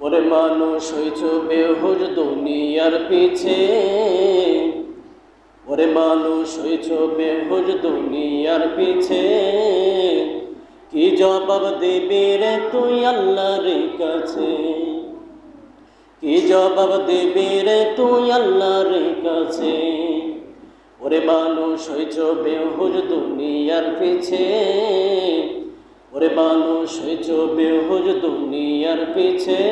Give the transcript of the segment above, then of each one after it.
ওরে মানুষ হইছ বেহুজ দুনিয়ার পিছে। ওরে মানুষ হইছ বেহুজ দুনিয়ার পিছে। কি জবাব দেবে রে তুই আল্লাহর কাছে? কি জবাব দেবে রে তুই আল্লাহর কাছে? ওরে মানুষ হইছ বেহুজ দুনিয়ার পিছে। ওরে মানুষ হইছ বেহুজ দুনিয়ার পিছে।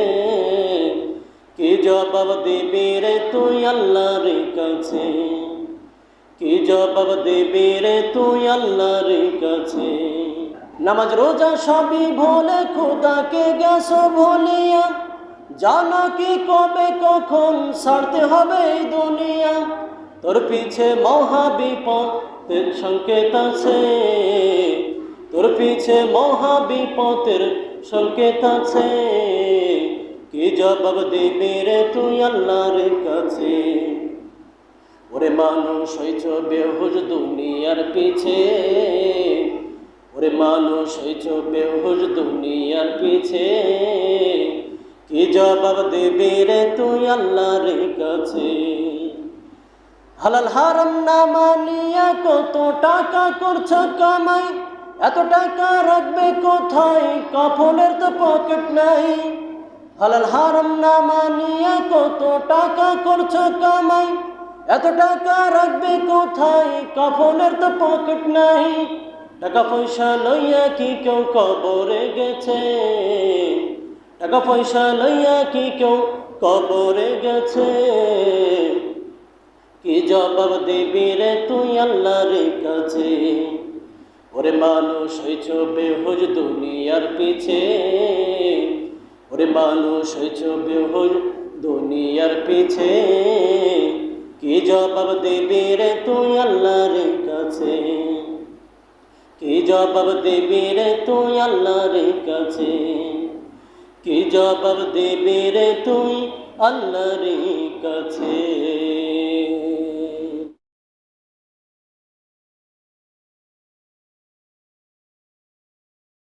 কি জবাব দিবি রে তুই আল্লাহর কাছে? কি জবাব দিবি রে তুই আল্লাহর কাছে? নামাজ, রোজা সবই ভোলে খোদাকে গেছ ভুলিয়া জানা কি কবে, কখন ছাড়তে হবে এই দুনিয়া। তোর পিছে মহাবিপদের সংকেত আছে। তোর পিছে মহাবিপদের সংকেত আছে। কি জবাব দিবি রে তুই আল্লাহর কাছে? ওরে মানুষ হইছ বেহুজ দুনিয়ার পিছে। ওরে মানুষ হইছ বেহুজ দুনিয়ার পিছে। কি জবাব দিবি রে তুই আল্লাহর কাছে? হালাল হারাম না মানিয়া কত টাকা করছ কামাই? এত টাকা রাখবে কোথায়? কফনের তো পকেট নাই। হালাল হারাম না মানিয়া কত টাকা করছ কামাই? এত টাকা রাখবে কোথায়? কফনের তো পকেট নাই। টাকা পয়সা লইয়া কি কেউ কবরে গেছে? টাকা পয়সা লইয়া কি কেউ কবরে গেছে? কি জবাব দিবি রে তুই আল্লাহর কাছে? ওরে মানুষ হইছ বেহুজ দুনিয়ার পিছে। ওরে মানুষ হইছ বেহুজ দুনিয়ার পিছে। কি জবাব দেবে রে তুই আল্লাহর কাছে? কি জবাব দেবে রে তুই আল্লাহর কাছে? কি জবাব দিবি রে তুই আল্লাহর কাছে?